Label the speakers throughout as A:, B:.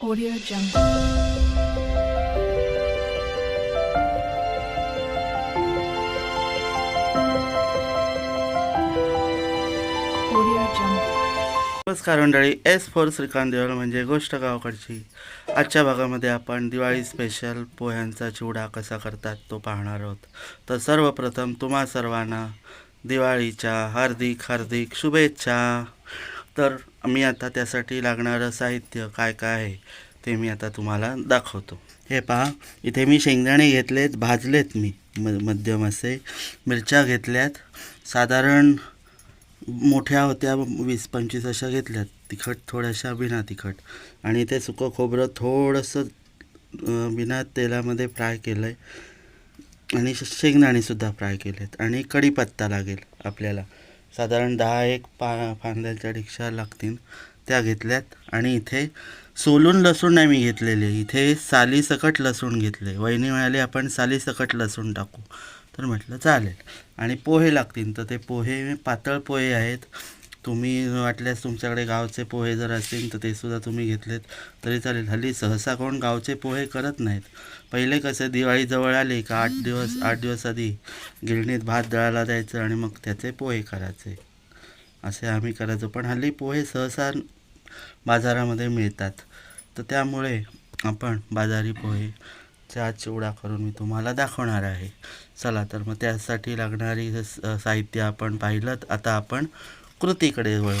A: Audio Jungle. Audio Jungle.
B: नमस्कार मंडळी S four Shrikant देवळ म्हणजे गोष्ट गावाकडची आजच्या भागामध्ये आपण दिवाळी स्पेशल पोह्यांचा चिवडा कसा करतात तो पाहणार आहोत तर सर्वप्रथम तुम्हा सर्वांना दिवाळीच्या हार्दिक हार्दिक शुभेच्छा तर मी आता त्यासाठी लागणारं साहित्य काय काय आहे ते मी आता तुम्हाला दाखवतो. हे पहा इथे मी शेंगदाणे घेतलेत भाजलेत मी म मध्यम असे. मिरच्या घेतल्यात साधारण मोठ्या होत्या वीस पंचवीस अशा घेतल्यात तिखट थोड्याशा बिना तिखट. आणि ते सुकं खोबरं थोडंसं बिना तेलामध्ये फ्राय केलं आहे आणि श- शेंगदाणेसुद्धा फ्राय केलेत. आणि कढीपत्ता लागेल आपल्याला. साधारण दहा एक पा फांद्याच्या रिक्षा लागतील त्या घेतल्यात. आणि इथे सोलून लसूण नाही मी घेतलेले. इथे सालीसकट लसूण घेतले. वहिनी म्हणाले आपण सालीसकट लसूण टाकू. तर म्हटलं चालेल. आणि पोहे लागतील. तर ते पोहे पातळ पोहे आहेत. तुम्ही वाटल्यास तुमच्याकडे गावचे पोहे जर असतील तर ते सुद्धा तुम्ही घेतलेत. तरी चालेल. हल्ली सहसा कोण गावचे पोहे करत नाहीत. पहिले कसं दिवाळीजवळ आले आली का आठ दिवस आठ दिवस आधी गिरणीत भात दळायला द्यायचं आणि मग त्याचे पोहे करायचे. असे आम्ही करायचो. पण हल्ली पोहे सहसा बाजारामध्ये मिळतात. तर त्यामुळे आपण बाजारी पोहे चा चिवडा करून मी तुम्हाला दाखवणार आहे. चला तर मग त्यासाठी लागणारी स- साहित्य आपण पाहिलं आता आपण कृतीकडे वळू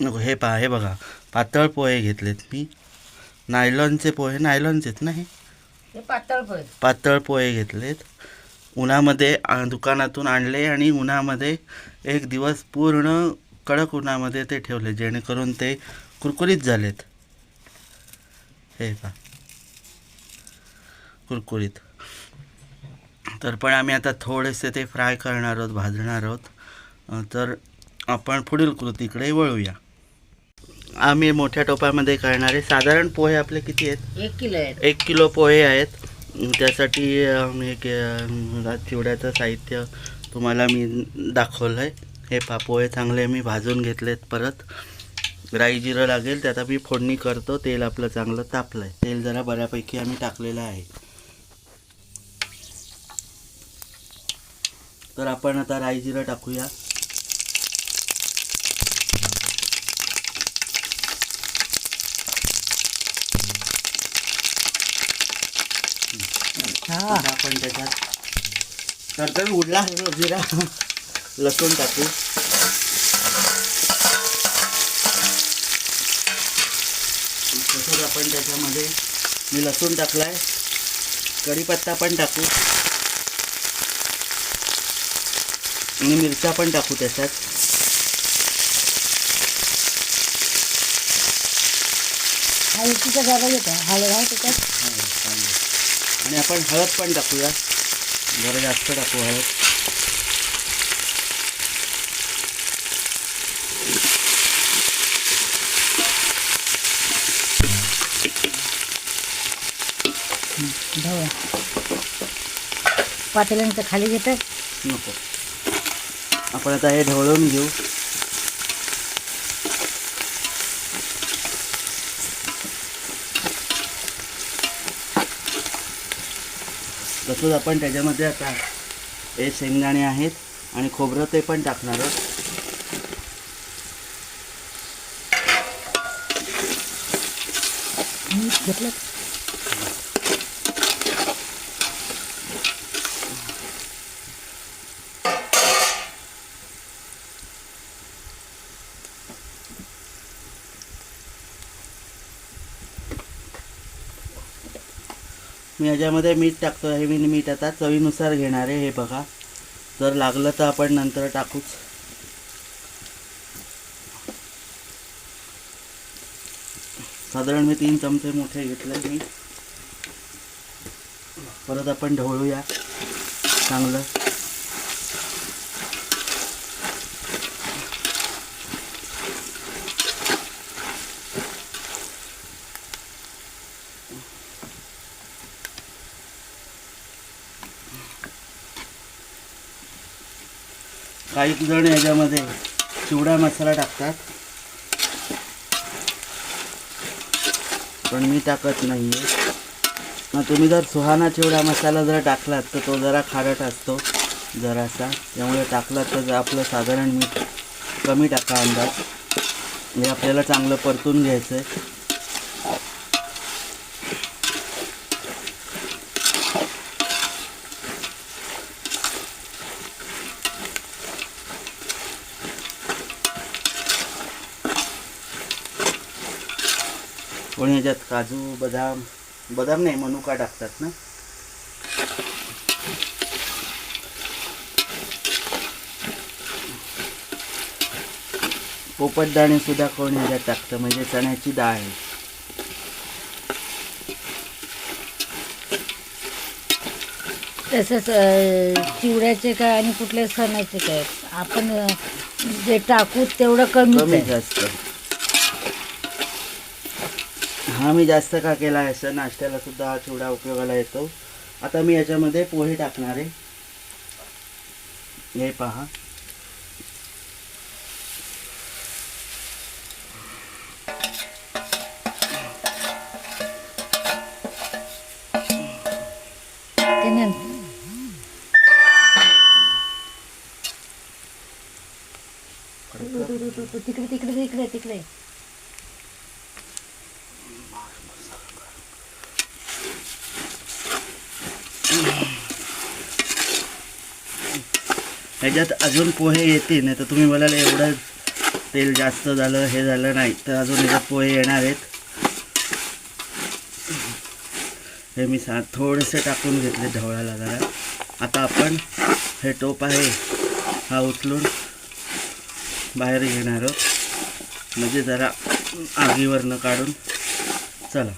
B: नको हे पहा हे बघा. पातळ पोहे घेतलेत मी. नायलॉनचे पोहे नायलॉनचेच ना हे?
C: पातळ पण
B: पातळ पोहे घेतलेत. उन्हामध्ये दुकानातून आणले आणि उन्हामध्ये एक दिवस पूर्ण कडक उन्हामध्ये ते ठेवले जेणेकरून ते कुरकुरीत झालेत. हे पहा. कुरकुरीत. तर पण आम्ही आता थोडेसे ते फ्राय करणार आहोत भाजणार आहोत. तर आपण पुढील कृतीकडे वळूया. आम्ही मोठ्या टोपामध्ये करणारे साधारण पोहे आपले किती आहेत?
C: एक किलो आहे
B: एक किलो पोहे आहेत. त्यासाठी एक चिवड्याचं साहित्य तुम्हाला मी दाखवलं आहे हे पा पोहे चांगले मी भाजून घेतलेत परत. राई जिरं लागेल त्यात मी फोडणी करतो. तेल आपलं चांगलं तापलं आहे तेल जरा बऱ्यापैकी आम्ही टाकलेलं आहे. तर आपण आता राई जिरं टाकूया. आपण त्याच्यात तर तर उडला जिरा. लसूण टाकू. तसंच आपण त्याच्यामध्ये मी लसूण टाकलाय. कढीपत्ता पण टाकू. आणि मिरच्या पण टाकू त्याच्यात.
C: हळदीच्या जागा येतं हळद आहे त्याच्यात.
B: आणि आपण हळद पण टाकूया. जरा जास्त टाकू हळद.
C: पातेल्यानंतर खाली घेतं
B: नको. आपण आता हे ढवळून घेऊ. तसंच आपण त्याच्यामध्ये आता हे शेंगदाणे आहेत आणि खोबरं ते पण टाकणार आहोत.
C: घेतलं.
B: मी याच्यामध्ये मीठ टाकतो आहे मी मीठ आता चवीनुसार घेणार आहे हे बघा. जर लागलं तर आपण नंतर टाकूच. साधारण मी तीन चमचे मोठे घेतले मी. परत आपण ढवळूया चांगलं. काही जण याच्यामध्ये चिवडा मसाला टाकतात. पण मी टाकत नाही आहे मग तुम्ही जर सुहाना चिवडा मसाला जर टाकलात तर तो जरा खारट असतो जरासा. त्यामुळे टाकलात तर आपलं साधारण मीठ कमी टाका अंदाज. हे आपल्याला चांगलं परतून घ्यायचं आहे कोणी ह्याच्यात काजू बदाम बदाम नाही मनुका टाकतात ना? पोपटदाणे सुद्धा कोण ह्याच्यात टाकतं म्हणजे चण्याची डाळ आहे.
C: तसंच चिवड्याचे काय आणि कुठल्या सणाचे काय? आपण जे टाकू तेवढं कमी
B: जास्त हा मी जास्त का केला आहे? सर नाश्त्याला सुद्धा हा चिवडा उपयोगाला येतो. आता मी याच्यामध्ये पोहे टाकणार आहे. हे पहा.
C: तिकडे तिकडे तिकडे तिकडे.
B: ह्याच्यात अजून पोहे येतील नाही तर तुम्ही बोलाल एवढं तेल जास्त झालं हे झालं नाही. तर अजून ह्याच्यात पोहे येणार आहेत. हे मी सा थोडेसे टाकून घेतले ढवळाला जरा. आता आपण हे टोप आहे हा उचलून बाहेर घेणार आहोत. म्हणजे जरा आगीवरनं काढून चला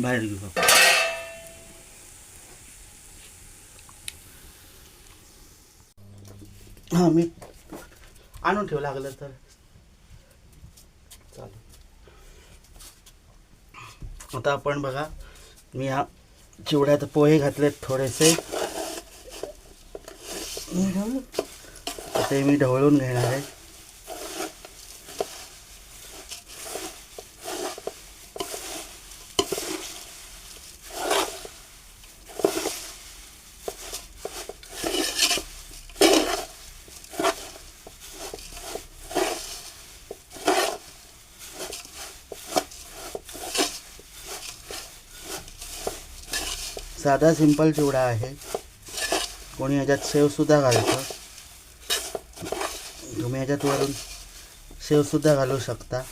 B: बाहेर घेऊ आपण. हां मी आणून ठेव लागलं तर. चालेल. आता आपण बघा मी हा चिवड्यात पोहे घातलेत थोडेसे. ते मी ढवळून घेणार आहे. साधा सिंपल चिवडा आहे. कोणी ह्याच्यात शेवसुद्धा घालतं. तुम्ही ह्याच्यात वरून शेवसुद्धा घालू शकता.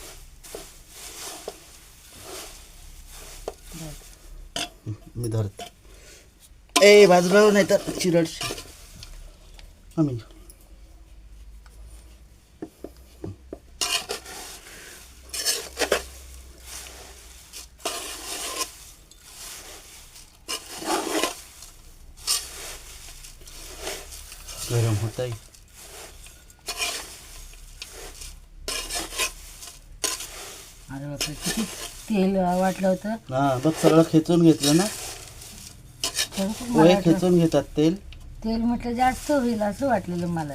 B: मी धरतो. ए बाजूला नाही तर चिरडशी. आम्ही गरम होत आहे.
C: अरे बापरे किती तेल वाटलं होतं.
B: हा बघ सगळं खेचून घेतलं ना.
C: मला
B: पोहे
C: वाटलं-
B: खेचून घेतात तेल.
C: तेल म्हटलं जास्त होईल असं वाटलेलं मला.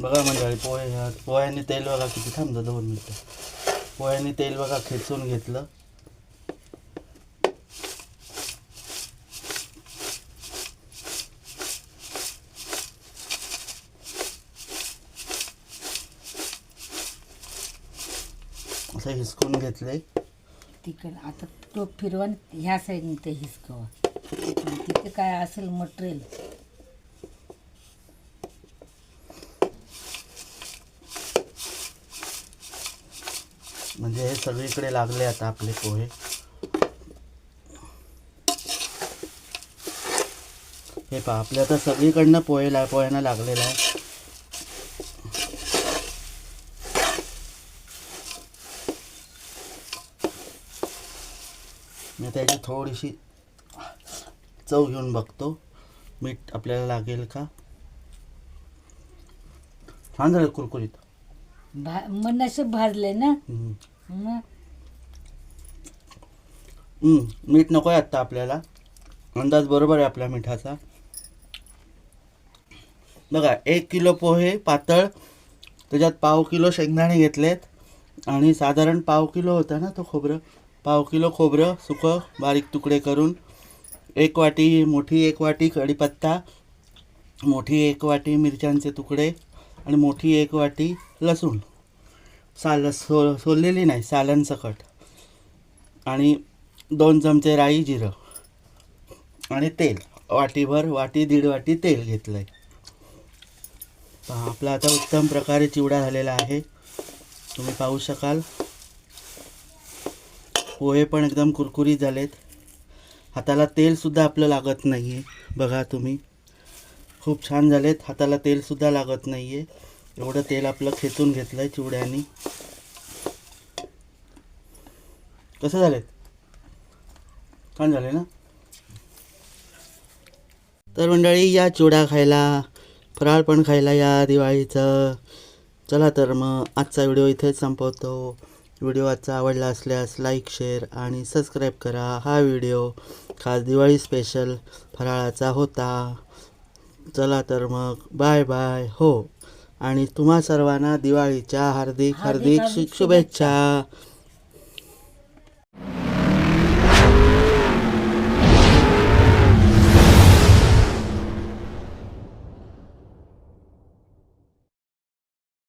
B: बघा मंडळी पोहे ह्या- पोह्यांनी तेल बघा किती थांबतं दोन मिनटं. पोह्यांनी तेल बघा खेचून घेतलं. असं हिसकून घेतलंय
C: तिकडे आता टोप फिरवा ह्या साईडने ते हिसकवा. तिथे काय असेल मटेरियल
B: म्हणजे हे सगळीकडे लागले आता आपले पोहे. हे पहा आपले आता सगळीकडनं पोहे ला पोह्यांना लागलेला आहे. त्याची थोडीशी चव घेऊन बघतो. मीठ आपल्याला लागेल का? छान झालं कुरकुरीत.
C: भा मन असे भाजले ना?
B: हम्म.
C: मग
B: हम्म, मीठ नको आहे आत्ता आपल्याला. अंदाज बरोबर आहे आपल्या मिठाचा. बघा एक किलो पोहे पातळ त्याच्यात पाव किलो शेंगदाणे घेतलेत. आणि साधारण पाव किलो होता ना तो खोबरं? पाव किलो खोबरं सुकं बारीक तुकडे करून एक वाटी मोठी एक वाटी कढीपत्ता मोठी एक वाटी मिरच्यांचे तुकडे आणि मोठी एक वाटी लसूण. साल सो सोललेली नाही सालनसकट आणि दोन चमचे राई जिरं आणि तेल. वाटीभर वाटी दीड वाटी तेल घेतलं आहे आपला आता उत्तम प्रकारे चिवडा झालेला आहे. तुम्ही पाहू शकाल. पोहे पण एकदम कुरकुरीत झालेत. हाताला तेलसुद्धा आपलं लागत नाही आहे बघा तुम्ही. खूप छान झालेत. हाताला तेलसुद्धा लागत नाही आहे एवढं तेल आपलं खेचून घेतलं आहे चिवड्यानी. कसं झालेत? छान झाले ना? तर मंडळी या चिवडा खायला फराळ पण खायला या दिवाळीचं. चला तर मग आजचा व्हिडिओ इथेच संपवतो. व्हिडिओ आजचा आवडला असल्यास लाईक शेअर आणि सबस्क्राईब करा. हा व्हिडिओ खास दिवाळी स्पेशल फराळाचा होता. चला तर मग बाय बाय हो. आणि तुम्हा सर्वांना दिवाळीच्या हार्दिक हार्दिक
C: हार्दिक
B: शुभेच्छा.